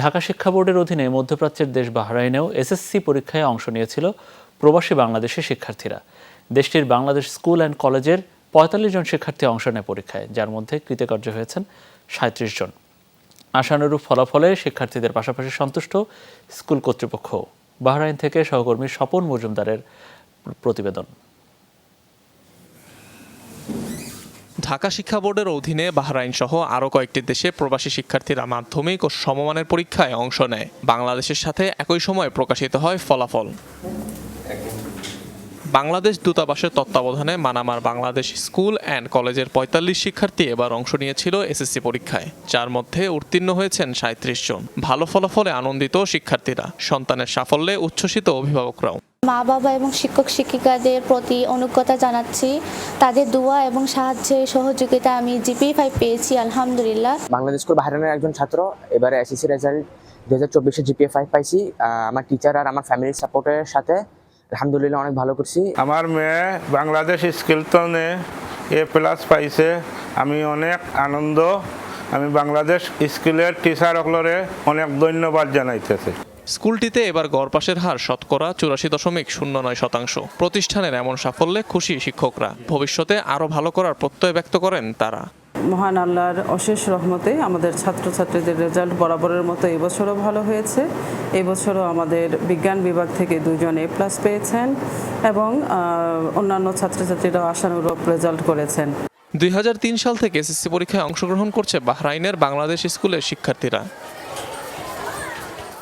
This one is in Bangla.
ঢাকা শিক্ষা বোর্ডের অধীনে মধ্যপ্রাচ্যের দেশ বাহরাইনেও এসএসসি পরীক্ষায় অংশ নিয়েছিল প্রবাসী বাংলাদেশি শিক্ষার্থীরা। দেশটির বাংলাদেশ স্কুল অ্যান্ড কলেজের পঁয়তাল্লিশ জন শিক্ষার্থী অংশ নেয় পরীক্ষায়, যার মধ্যে কৃতকার্য হয়েছেন সাঁত্রিশ জন। আশানুরূপ ফলাফলে শিক্ষার্থীদের পাশাপাশি সন্তুষ্ট স্কুল কর্তৃপক্ষ বাহরাইন থেকে সহকর্মী স্বপন মজুমদারের প্রতিবেদন। ঢাকা শিক্ষা বোর্ডের অধীনে বাহরাইন সহ আরও কয়েকটি দেশে প্রবাসী শিক্ষার্থীরা মাধ্যমিক ও সমমানের পরীক্ষায় অংশ নেয়। বাংলাদেশের সাথে একই সময় প্রকাশিত হয় ফলাফল। বাংলাদেশ দূতাবাসের তত্ত্বাবধানে মানামার বাংলাদেশ স্কুল অ্যান্ড কলেজের পঁয়তাল্লিশ শিক্ষার্থী এবার অংশ নিয়েছিল এসএসসি পরীক্ষায়, যার মধ্যে উত্তীর্ণ হয়েছেন সাঁত্রিশ জন। ভালো ফলাফলে আনন্দিত শিক্ষার্থীরা, সন্তানের সাফল্যে উচ্ছ্বসিত অভিভাবকরাও। মা বাবা এবং শিক্ষক শিক্ষিকাদের প্রতি অনুজ্ঞতা জানাচ্ছি। তাদের দোয়া এবং সাহায্যে সহযোগিতা আমি জিপি ফাইভ পেয়েছি আলহামদুলিল্লাহ। বাংলাদেশ স্কুল বাহারানের একজন ছাত্র এবারে এসএসসি রেজাল্ট দু হাজার চব্বিশে জিপিএ ফাইভ পাইছি। আমার টিচার আর আমার ফ্যামিলির সাপোর্টের সাথে আলহামদুলিল্লাহ অনেক ভালো করছি। আমার মেয়ে বাংলাদেশ স্কিলটনে এ প্লাস পাইছে। আমি অনেক আনন্দ আমি বাংলাদেশ স্কুলের টিচারসকলরে অনেক ধন্যবাদ জানাইতেছি। স্কুলটিতে এবার গড় পাশের হার শতকরা চুরাশি দশমিক শূন্য নয় শতাংশ। প্রতিষ্ঠানের এমন সাফল্যে খুশি শিক্ষকরা। ভবিষ্যতে আরও ভালো করার প্রত্যয় ব্যক্ত করেন তারা। মহান আল্লাহর অশেষ রহমতে আমাদের ছাত্রছাত্রীদের রেজাল্ট বরাবরের মতো এবছরও ভালো হয়েছে। এবছরও আমাদের বিজ্ঞান বিভাগ থেকে দুজন এ প্লাস পেয়েছেন এবং অন্যান্য ছাত্রছাত্রীরাও আশানুরূপ রেজাল্ট করেছেন। দুই হাজার তিন সাল থেকে এসএসসি পরীক্ষায় অংশগ্রহণ করছে বাহরাইনের বাংলাদেশ স্কুলের শিক্ষার্থীরা।